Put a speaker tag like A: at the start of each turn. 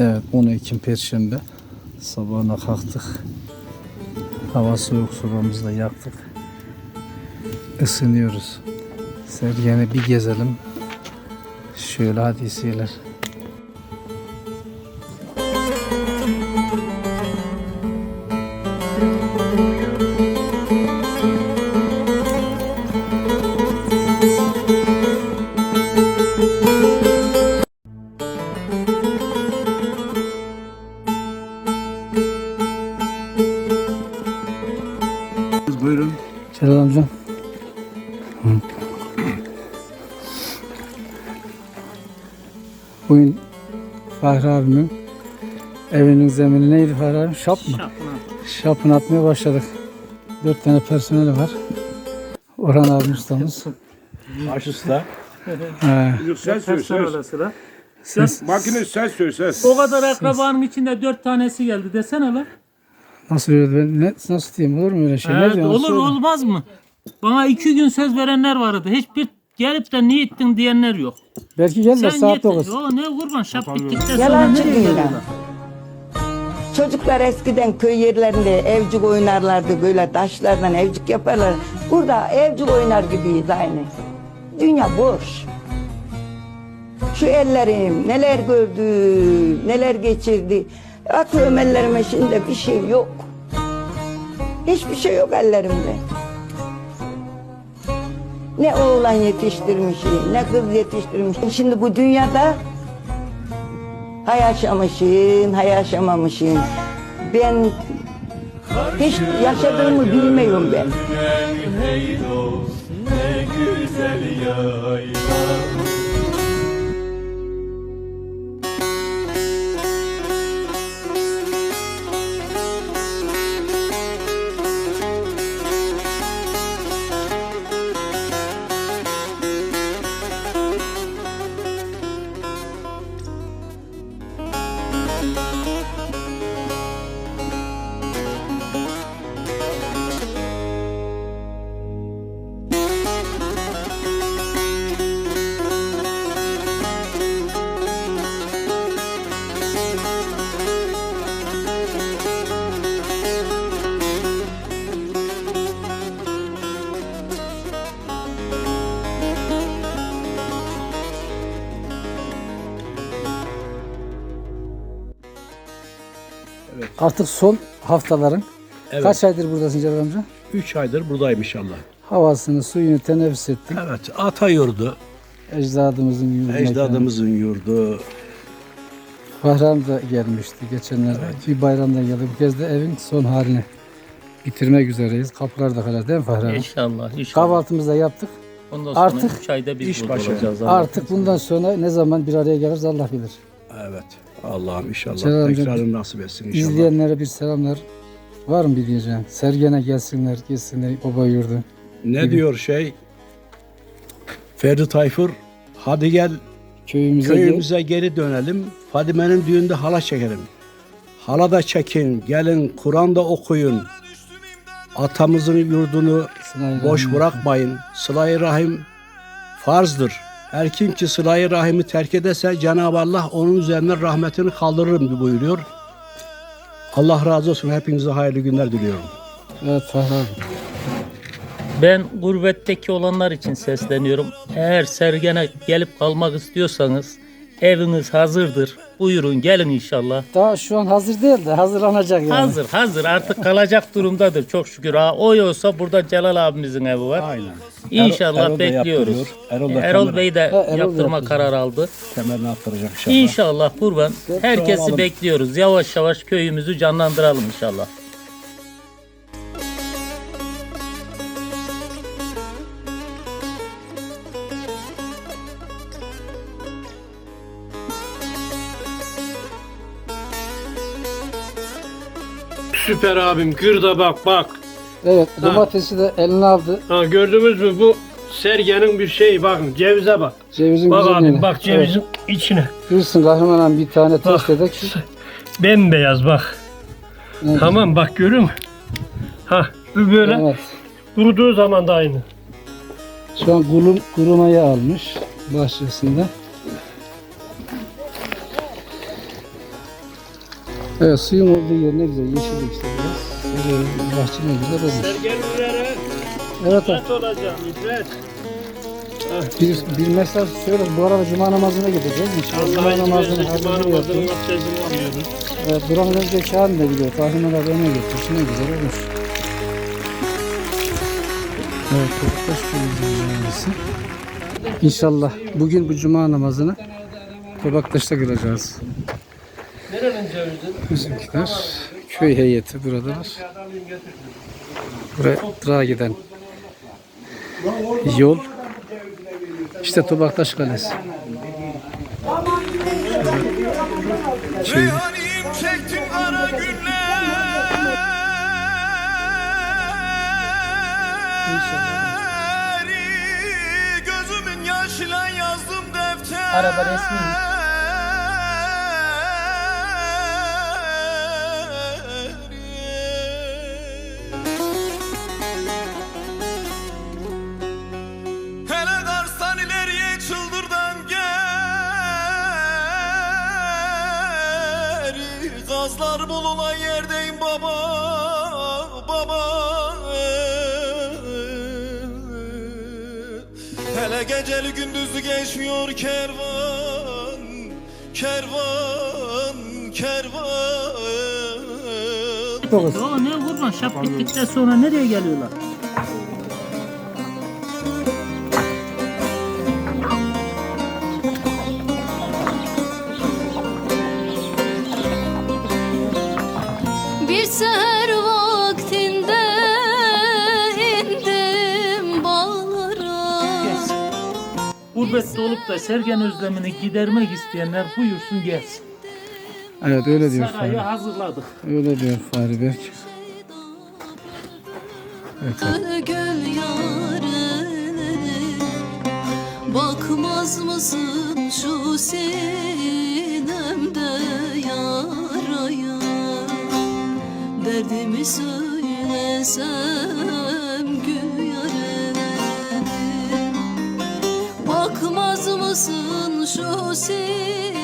A: Evet 10 Ekim Perşembe sabahına kalktık. Hava soğuk sobamızı da yaktık. Isınıyoruz. Sergen'i bir gezelim. Şöyle hadisiyeler. Bugün Fahri abimin evinin zemini neydi Fahri abi? Şap mı? Şapını atmaya başladık. Dört tane personeli var. Orhan abi ustamız.
B: Baş usta.
A: He,
B: Sen söyle söyle.
C: sıra.
A: Ses,
B: Makine sen söyle sen.
C: O kadar akrabanın içinde dört tanesi geldi desene lan.
A: nasıl öyle ben ne, nasıl diyeyim olur mu öyle şey? Ne
C: Evet, olur olmaz mı? Bana iki gün söz verenler vardı. Hiçbir gelip de niye ettin diyenler yok.
A: Belki gel de
C: Sen
A: saat
C: gittin.
A: 9.
C: O ne kurban şap bittikten sonra
D: Yalancı dünya.
C: gidiyorlar?
D: Çocuklar eskiden köy yerlerinde evcik oynarlardı böyle taşlardan evcik yaparlar. Burada evcik oynar gibiyiz aynı. Dünya boş. Şu ellerim neler gördü, neler geçirdi. Bakıyorum ellerime şimdi bir şey yok. Hiçbir şey yok ellerimde. Ne oğlan yetiştirmişim, ne kız yetiştirmişim. Şimdi bu dünyada hay yaşamışım, hay yaşamamışım. Ben hiç yaşadığımı bilmiyorum ben.
A: Artık son haftaların.
B: Evet.
A: Kaç aydır buradasın Celal amca?
B: 3 aydır buradayım inşallah.
A: Havasını, suyunu teneffüs ettin.
B: Evet. Ata yurdu.
A: Ecdadımızın yurduna.
B: Ecdadımızın yurdu.
A: Fahri abi da gelmişti geçenlerde. Bir bayramda geldi. Bu kez de evin son halini bitirmek üzereyiz. Kapılar da kadar değil mi Fahri abi?
C: İnşallah, inşallah.
A: Kahvaltımızı da yaptık.
C: Ondan sonra
A: Artık
C: üç ayda biz
B: iş
C: burada olacağız.
A: Artık bundan sonra ne zaman bir araya geliriz Allah bilir.
B: Evet. Allah'ım inşallah
A: Celal amca,
B: tekrarını nasip etsin inşallah.
A: İzleyenlere bir selamlar. Var mı bir diyeceğim? Sergen'e gelsinler, gelsinler baba yurdu.
B: Ne diyor şey? Ferdi Tayfur hadi gel
A: Köyümüze gel.
B: köyümüze geri dönelim. Fadime'nin düğünde hala çekelim. Hala da çekin, gelin Kur'an da okuyun. Atamızın yurdunu boş bırakmayın. Sıla-i Rahim farzdır. Her kim ki sıla-i rahimi terk ederse Cenab-ı Allah onun üzerine rahmetini kaldırırım buyuruyor. Allah razı olsun. Hepinize hayırlı günler diliyorum.
A: Evet Fahri.
C: Ben gurbetteki olanlar için sesleniyorum. Eğer Sergen'e gelip kalmak istiyorsanız eviniz hazırdır. Buyurun gelin inşallah.
A: Daha şu an hazır değil de hazırlanacak yani.
C: Hazır hazır artık kalacak durumdadır çok şükür. Ha, o yoksa burada Celal abimizin evi var.
B: Aynen.
C: İnşallah
B: Erol da
C: bekliyoruz.
B: Erol da
C: Erol Bey de
A: Ha, Erol
C: yaptırma kararı aldı.
B: Kemerini attıracak inşallah.
C: İnşallah kurban. Herkesi bekliyoruz. Yavaş yavaş köyümüzü canlandıralım inşallah.
E: Süper abim gırda bak bak.
A: Evet domatesi de eline aldı.
E: Ha, gördünüz mü bu sergenin bir şeyi bakın cevize bak.
A: Cevizin
E: Bak
A: güzelliğine.
E: abim bak cevizin içine.
A: Evet. Bilirsin kahraman abi bir tane test edek.
E: Bembeyaz bak.
A: Evet.
E: Tamam bak görüyor musun? Ha bu böyle
A: Evet.
E: kuruduğu zaman da aynı.
A: Şu an kurum, kurumaya almış bahçesinde. Evet suyun olduğu yer ne güzel yeşillik işte biraz. Böyle bahçe ne güzel olmuş.
E: Sergenlilere
A: Evet abi.
E: ibret olacağım ibret.
A: Bir, bir mesaj söyle. Bu arada cuma namazına gideceğiz. İnşallah cuma namazını hazırlığı yapıyoruz. Evet, buranın önceki halini de gidiyor. Fahri'nin haberine getirmiş. Ne güzel olmuş. Evet, Topuktaş Köyü'nün İnşallah bugün bu cuma namazını Topaktaş'ta kılacağız.
E: Nerenin cevizi?
A: Bizimkiler köy heyeti buradalar. Buraya Dırağa giden yol. İşte Topaktaş Kalesi. Şöyle.
F: Çektim kara günleri Gözümün yaşıyla yazdım defter
C: Araba resmi.
F: Gazlar bulunan yerdeyim baba baba. Hele geceli gündüzlü geçmiyor kervan Kervan kervan.
C: Yo ne kurban şap bittikten sonra nereye geliyorlar? Gurbette olup da Sergen özlemini gidermek isteyenler buyursun gelsin.
A: Evet öyle diyor
C: Sarayı
A: Fahri.
C: hazırladık.
A: Öyle diyor Fahri Berk. Evet.
G: Gül Bakmaz mısın şu sinemde yaraya Derdimi söylesem Bakmaz mısın şu sinemde